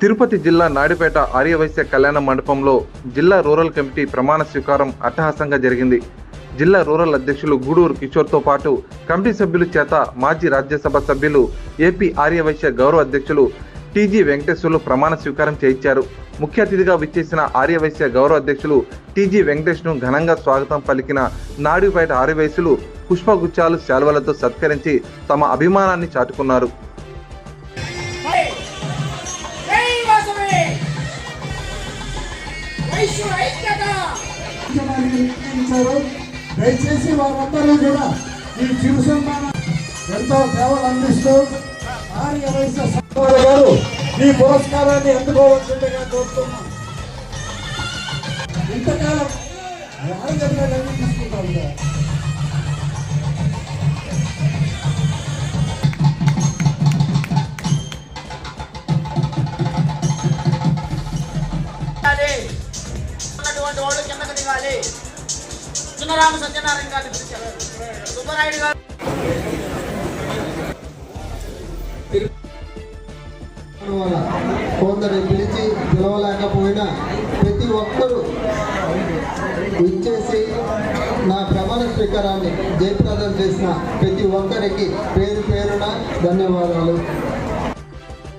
తిరుపతి జిల్లా నాడిపేట ఆర్యవైశ్య కళ్యాణ మండపంలో జిల్లా రూరల్ కమిటీ ప్రమాణ స్వీకారం అట్టహాసంగా జరిగింది. జిల్లా రూరల్ అధ్యక్షులు గూడూరు కిషోర్తో పాటు కమిటీ సభ్యుల చేత మాజీ రాజ్యసభ సభ్యులు ఏపీ ఆర్యవైశ్య గౌరవ అధ్యక్షులు టీజీ వెంకటేశ్వర్లు ప్రమాణ స్వీకారం చేయించారు. ముఖ్య అతిథిగా విచ్చేసిన ఆర్యవైశ్య గౌరవ అధ్యక్షులు టీజీ వెంకటేష్ను ఘనంగా స్వాగతం పలికిన నాడిపేట ఆర్యవైశ్యులు పుష్పగుచ్చాలు శాల్వలతో సత్కరించి తమ అభిమానాన్ని చాటుకున్నారు. దయచేసి వారందరూ కూడా ఈ చిరు ఎంతో సేవలు అందిస్తూ ఆర్య వైశ్య సంఘాల గారు ఈ పురస్కారాన్ని అందుకోవాల్సిందిగా కోరుతున్నాం. ఇంతకాలం ఆరోగ్యాన్ని తీసుకుంటాం ఉన్నటువంటి వాళ్ళు కిందకు దిగాలి. చిన్నరామ సత్యనారాయణ గారిని పిలిచారు. సుబ్బరాయుడు గారు. కొందరు పిలిచి పిలవలేకపోయినా ప్రతి ఒక్కరూ ఇచ్చేసి నా ప్రమాణ స్వీకారాన్ని జయప్రదం చేసిన ప్రతి ఒక్కరికి పేరు పేరున ధన్యవాదాలు.